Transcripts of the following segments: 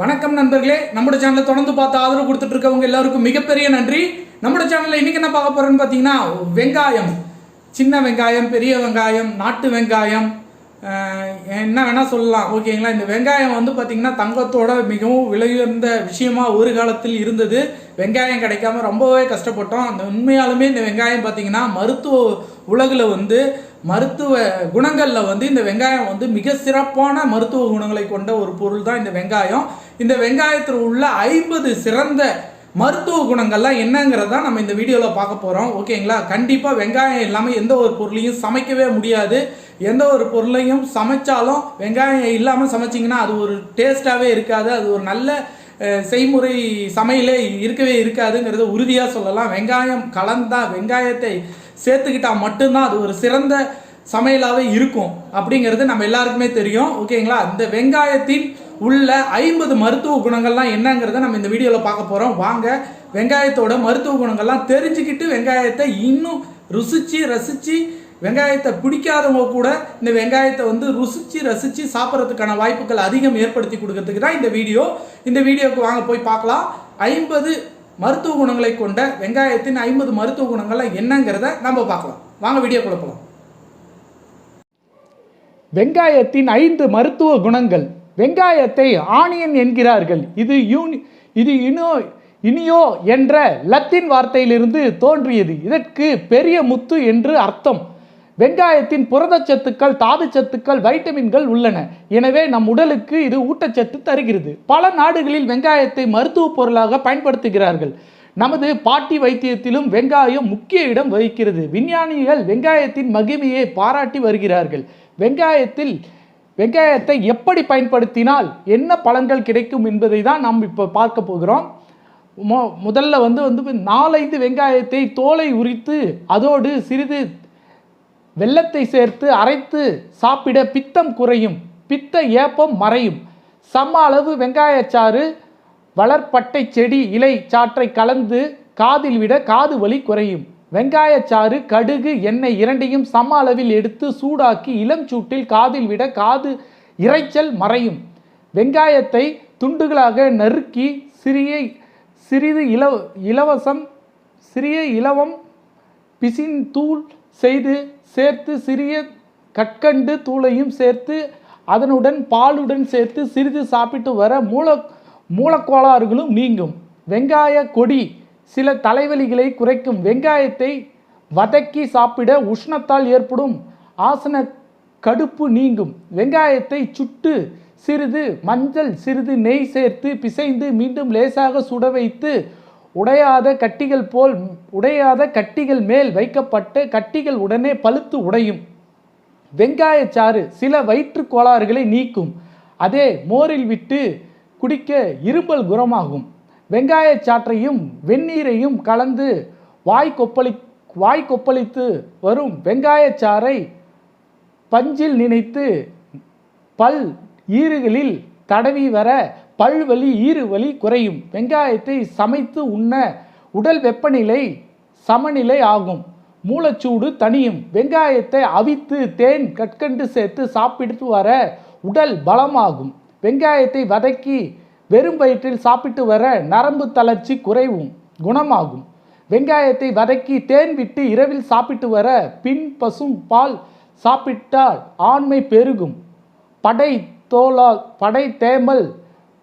வணக்கம் நண்பர்களே. நம்மளோட சேனலை தொடர்ந்து பார்த்து ஆதரவு கொடுத்துட்டு இருக்கவங்க எல்லாருக்கும் மிகப்பெரிய நன்றி. நம்மளோட சேனலில் இன்னைக்கு என்ன பார்க்க போறோம்னு பார்த்தீங்கன்னா வெங்காயம். சின்ன வெங்காயம் பெரிய வெங்காயம் நாட்டு வெங்காயம் என்ன வேணால் சொல்லலாம். ஓகேங்களா இந்த வெங்காயம் வந்து பார்த்திங்கன்னா தங்கத்தோட மிகவும் விலையுயர்ந்த விஷயமா ஒரு காலத்தில் இருந்தது. வெங்காயம் கிடைக்காம ரொம்பவே கஷ்டப்பட்டோம். அந்த உண்மையாலுமே இந்த வெங்காயம் பார்த்தீங்கன்னா மருத்துவ உலகில் வந்து மருத்துவ குணங்களில் வந்து இந்த வெங்காயம் வந்து மிக சிறப்பான மருத்துவ குணங்களை கொண்ட ஒரு பொருள் தான் இந்த வெங்காயம். இந்த வெங்காயத்தில் உள்ள ஐம்பது சிறந்த மருத்துவ குணங்கள்லாம் என்னங்கிறத நம்ம இந்த வீடியோவில் பார்க்க போகிறோம் ஓகேங்களா? கண்டிப்பாக வெங்காயம் இல்லாமல் எந்த ஒரு பொருளையும் சமைக்கவே முடியாது. எந்த ஒரு பொருளையும் சமைச்சாலும் வெங்காயம் இல்லாமல் சமைச்சிங்கன்னா அது ஒரு டேஸ்ட்டாகவே இருக்காது. அது ஒரு நல்ல செய்முறை சமையலே இருக்கவே இருக்காதுங்கிறத உறுதியாக சொல்லலாம். வெங்காயம் கலந்தா வெங்காயத்தை சேர்த்துக்கிட்டால் மட்டும்தான் அது ஒரு சிறந்த சமையலாகவே இருக்கும் அப்படிங்கிறது நம்ம எல்லாருக்குமே தெரியும். ஓகேங்களா? இந்த வெங்காயத்தின் உள்ள ஐம்பது மருத்துவ குணங்கள்லாம் என்னங்கிறத நம்ம இந்த வீடியோவில் பார்க்க போகிறோம் வாங்க வெங்காயத்தோட மருத்துவ குணங்கள்லாம் தெரிஞ்சுக்கிட்டு வெங்காயத்தை இன்னும் ருசிச்சு ரசித்து வெங்காயத்தை பிடிக்காதவங்க கூட இந்த வெங்காயத்தை வந்து ருசித்து ரசித்து சாப்பிட்றதுக்கான வாய்ப்புகள் அதிகம் ஏற்படுத்தி கொடுக்கறதுக்கு தான் இந்த வீடியோ. இந்த வீடியோக்கு வாங்க போய் பார்க்கலாம். ஐம்பது மருத்துவ குணங்களை கொண்ட வெங்காயத்தின் ஐம்பது மருத்துவ குணங்கள்லாம் என்னங்கிறத நம்ம பார்க்கலாம். வாங்க வீடியோ போகலாம் வெங்காயத்தின் ஐந்து மருத்துவ குணங்கள். வெங்காயத்தை ஆனியன் என்கிறார்கள். இது யூனி இது இனோ இனியோ என்ற லத்தீன் வார்த்தையிலிருந்து தோன்றியது. இதற்கு பெரிய முத்து என்று அர்த்தம். வெங்காயத்தின் புரதச்சத்துக்கள் தாதுச்சத்துக்கள் வைட்டமின்கள் உள்ளன. எனவே நம் உடலுக்கு இது ஊட்டச்சத்து தருகிறது. பல நாடுகளில் வெங்காயத்தை மருத்துவ பொருளாக பயன்படுத்துகிறார்கள். நமது பாட்டி வைத்தியத்திலும் வெங்காயம் முக்கிய இடம் வகிக்கிறது. விஞ்ஞானிகள் வெங்காயத்தின் மகிமையை பாராட்டி வருகிறார்கள். வெங்காயத்தில் வெங்காயத்தை எப்படி பயன்படுத்தினால் என்ன பலன்கள் கிடைக்கும் என்பதை தான் நாம் இப்போ பார்க்க போகிறோம். மொ முதல்ல வந்து வந்து நாலைந்து வெங்காயத்தை தோலை உரித்து அதோடு சிறிது வெல்லத்தை சேர்த்து அரைத்து சாப்பிட பித்தம் குறையும். பித்த ஏப்பம் மறையும். சம அளவு வெங்காயச்சாறு வளர்ப்பட்டை செடி இலை சாற்றை கலந்து காதில் விட காது வலி குறையும். வெங்காயச்சாறு கடுகு எண்ணெய் இரண்டையும் சம அளவில் எடுத்து சூடாக்கி இளம் சூட்டில் காதில் விட காது இரைச்சல் மறையும். வெங்காயத்தை துண்டுகளாக நறுக்கி சிறிய சிறிது இலவ இலவசம் சிறிய இலவம் பிசின் தூள் செய்து சேர்த்து சிறிய கற்கண்டு தூளையும் சேர்த்து அதனுடன் பாலுடன் சேர்த்து சிறிது சாப்பிட்டு வர மூல மூலக்கோளாறுகளும் நீங்கும். வெங்காய கொடி சில தலைவலிகளை குறைக்கும். வெங்காயத்தை வதக்கி சாப்பிட உஷ்ணத்தால் ஏற்படும் ஆசன கடுப்பு நீங்கும். வெங்காயத்தை சுட்டு சிறிது மஞ்சள் சிறிது நெய் சேர்த்து பிசைந்து மீண்டும் லேசாக சுட வைத்து உடையாத கட்டிகள் போல் உடையாத கட்டிகள் மேல் வைக்கப்பட்டு கட்டிகள் உடனே பழுத்து உடையும். வெங்காயச்சாறு சில வயிற்றுக் கோளாறுகளை நீக்கும். அதே மோரில் விட்டு குடிக்க இரும்பல் குணமாகும் வெங்காயச்சாற்றையும் வெந்நீரையும் கலந்து வாய் கொப்பளி வாய் கொப்பளித்து வரும் வெங்காயச்சாறை பஞ்சில் நினைத்து பல் ஈறுகளில் தடவி வர பல்வலி ஈறுவலி குறையும். வெங்காயத்தை சமைத்து உண்ண உடல் வெப்பநிலை சமநிலை ஆகும். மூலச்சூடு தனியும் வெங்காயத்தை அவித்து தேன் கற்கண்டு சேர்த்து சாப்பிட்டு வர உடல் பலமாகும். வெங்காயத்தை வதக்கி வெறும் வயிற்றில் சாப்பிட்டு வர நரம்பு தளர்ச்சி குறைவும் குணமாகும். வெங்காயத்தை வதக்கி தேன் விட்டு இரவில் சாப்பிட்டு வர பின் பசும் பால் சாப்பிட்டால் ஆண்மை பெருகும். படை தோலால் படை தேமல்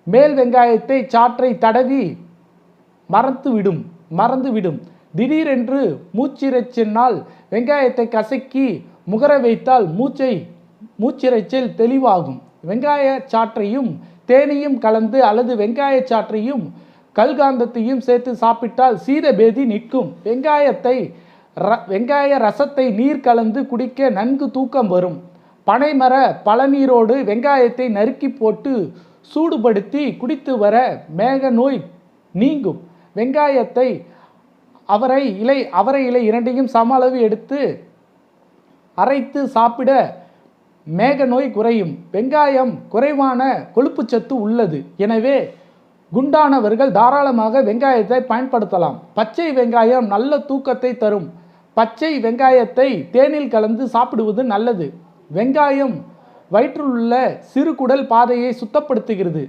மேல் வெங்காயத்தை சாற்றை தடவி மறந்துவிடும் மறந்துவிடும். திடீரென்று மூச்சிறைச்சினால் வெங்காயத்தை கசக்கி முகர வைத்தால் மூச்சை மூச்சிறைச்சல் தெளிவாகும். வெங்காய சாற்றையும் தேனையும் கலந்து அல்லது வெங்காய சாற்றையும் கல்காந்தத்தையும் சேர்த்து சாப்பிட்டால் சீதபேதி நிற்கும். வெங்காயத்தை ர வெங்காய ரசத்தை நீர் கலந்து குடிக்க நன்கு தூக்கம் வரும். பனைமர பழநீரோடு வெங்காயத்தை நறுக்கி போட்டு சூடுபடுத்தி குடித்து வர மேக நோய் நீங்கும். வெங்காயத்தை அவரை இலை அவரை இலை இரண்டையும் சம அளவு எடுத்து அரைத்து சாப்பிட மேக நோய் குறையும். வெங்காயம் குறைவான கொழுப்புச்சத்து உள்ளது. எனவே குண்டானவர்கள் தாராளமாக வெங்காயத்தை பயன்படுத்தலாம். பச்சை வெங்காயம் நல்ல தூக்கத்தை தரும். பச்சை வெங்காயத்தை தேனில் கலந்து சாப்பிடுவது நல்லது. வெங்காயம் வயிற்றில் உள்ள சிறுகுடல் பாதையை சுத்தப்படுத்துகிறது.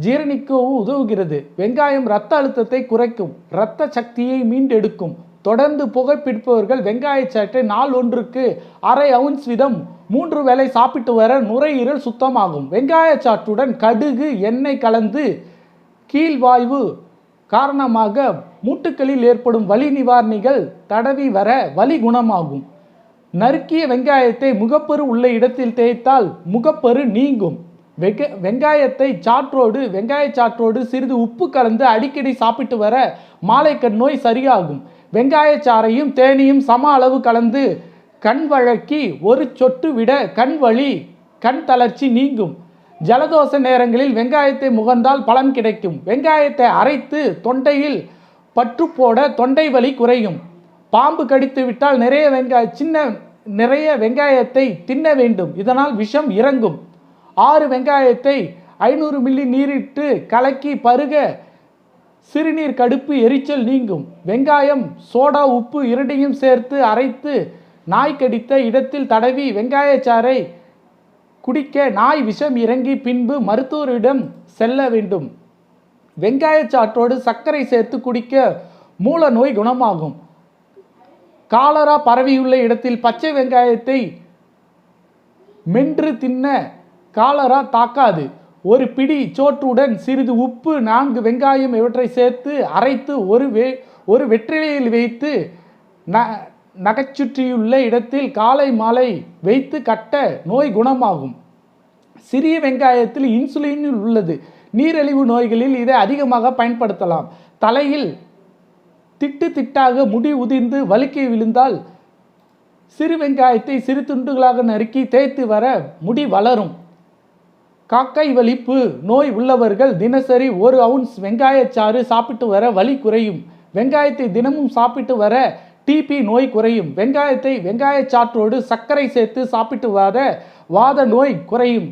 ஜீரணிக்கவும் உதவுகிறது. வெங்காயம் இரத்த அழுத்தத்தை குறைக்கும். இரத்த சக்தியை மீண்டெடுக்கும். தொடர்ந்து புகைப்பிடிப்பவர்கள் வெங்காய சாற்றை நாள் ஒன்றுக்கு அரை அவுன்ஸ் வீதம் மூன்று வேளை சாப்பிட்டு வர நுரையீரல் சுத்தமாகும். வெங்காய சாற்றுடன் கடுகு எண்ணெய் கலந்து கீழ்வாய்வு காரணமாக மூட்டுக்களில் ஏற்படும் வலி நிவாரணிகள் தடவி வர வலி குணமாகும். நறுக்கிய வெங்காயத்தை முகப்பரு உள்ள இடத்தில் தேய்த்தால் முகப்பரு நீங்கும். வெக வெங்காயத்தை சாற்றோடு வெங்காய சாற்றோடு சிறிது உப்பு கலந்து அடிக்கடி சாப்பிட்டு வர மாலைக்கண் நோய் சரியாகும். வெங்காய சாறையும் தேனியும் சம அளவு கலந்து கண் வழக்கி ஒரு சொட்டு விட கண் வலி கண் தளர்ச்சி நீங்கும். ஜலதோஷ நேரங்களில் வெங்காயத்தை முகர்ந்தால் பலன் கிடைக்கும். வெங்காயத்தை அரைத்து தொண்டையில் பற்று போட தொண்டை வலி குறையும். பாம்பு கடித்து விட்டால் நிறைய வெங்காய சின்ன நிறைய வெங்காயத்தை தின்ன வேண்டும். இதனால் விஷம் இறங்கும். ஆறு வெங்காயத்தை ஐநூறு மில்லி நீரிட்டு கலக்கி பருக சிறுநீர் கடுப்பு எரிச்சல் நீங்கும். வெங்காயம் சோடா உப்பு இரண்டையும் சேர்த்து அரைத்து நாய் கடித்த இடத்தில் தடவி வெங்காயச்சாறை குடிக்க நாய் விஷம் இறங்கி பின்பு மருத்துவரிடம் செல்ல வேண்டும். வெங்காயச்சாற்றோடு சர்க்கரை சேர்த்து குடிக்க மூல நோய் குணமாகும். காலரா பரவியுள்ள இடத்தில் பச்சை வெங்காயத்தை மென்று தின்ன காலரா தாக்காது. ஒரு பிடி சோற்றுடன் சிறிது உப்பு நான்கு வெங்காயம் இவற்றை சேர்த்து அரைத்து ஒரு வே ஒரு வெற்றிலையில் வைத்து ந நகைச்சுற்றியுள்ள இடத்தில் காலை மாலை வைத்து கட்ட நோய் குணமாகும். சிறிய வெங்காயத்தில் இன்சுலின் உள்ளது. நீரிழிவு நோய்களில் இதை அதிகமாக பயன்படுத்தலாம். தலையில் திட்டு திட்டாக முடி உதிர்ந்து வலிக்கை விழுந்தால் சிறு வெங்காயத்தை சிறு துண்டுகளாக நறுக்கி தேய்த்து வர முடி வளரும். காக்கை வலிப்பு நோய் உள்ளவர்கள் தினசரி ஒரு அவுன்ஸ் வெங்காயச்சாறு சாப்பிட்டு வர வலி குறையும். வெங்காயத்தை தினமும் சாப்பிட்டு வர டிபி நோய் குறையும். வெங்காயத்தை வெங்காயச்சாற்றோடு சர்க்கரை சேர்த்து சாப்பிட்டு வர வாத நோய் குறையும்.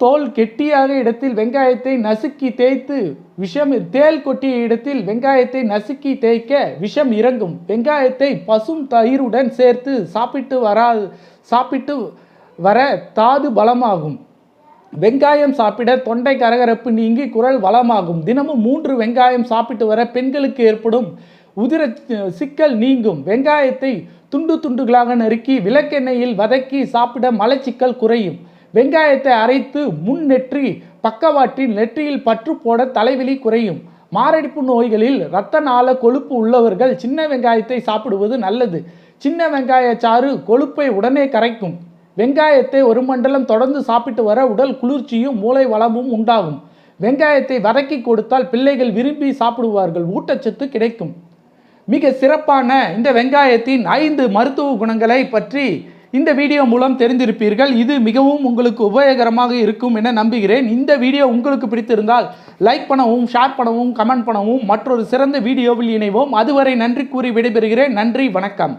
தோல் கெட்டியாக இடத்தில் வெங்காயத்தை நசுக்கி தேய்த்து விஷம் தேல் கொட்டிய இடத்தில் வெங்காயத்தை நசுக்கி தேய்க்க விஷம் இறங்கும். வெங்காயத்தை பசும் தயிருடன் சேர்த்து சாப்பிட்டு வரா சாப்பிட்டு வர தாது பலமாகும். வெங்காயம் சாப்பிட தொண்டை கரகரப்பு நீங்கி குரல் வளமாகும். தினமும் மூன்று வெங்காயம் சாப்பிட்டு வர பெண்களுக்கு ஏற்படும் உதிர சிக்கல் நீங்கும். வெங்காயத்தை துண்டு துண்டுகளாக நறுக்கி விளக்கெண்ணெயில் வதக்கி சாப்பிட மலச்சிக்கல் குறையும். வெங்காயத்தை அரைத்து முன் நெற்றி பக்கவாட்டின் நெற்றியில் பற்று போட தலைவலி குறையும். மாரடைப்பு நோய்களில் இரத்த நாள கொழுப்பு உள்ளவர்கள் சின்ன வெங்காயத்தை சாப்பிடுவது நல்லது. சின்ன வெங்காய சாறு கொழுப்பை உடனே கரைக்கும். வெங்காயத்தை ஒரு மண்டலம் தொடர்ந்து சாப்பிட்டு வர உடல் குளிர்ச்சியும் மூளை வளமும் உண்டாகும். வெங்காயத்தை வதக்கி கொடுத்தால் பிள்ளைகள் விரும்பி சாப்பிடுவார்கள் ஊட்டச்சத்து கிடைக்கும். மிக சிறப்பான இந்த வெங்காயத்தின் ஐந்து மருத்துவ குணங்களை பற்றி இந்த வீடியோ மூலம் தெரிந்திருப்பீர்கள். இது மிகவும் உங்களுக்கு உபயோகரமாக இருக்கும் என நம்புகிறேன். இந்த வீடியோ உங்களுக்கு பிடித்திருந்தால் லைக் பண்ணவும் ஷேர் பண்ணவும் கமெண்ட் பண்ணவும் மற்றொரு சிறந்த வீடியோவில் இணைவோம். அதுவரை நன்றி கூறி விடைபெறுகிறேன். நன்றி வணக்கம்.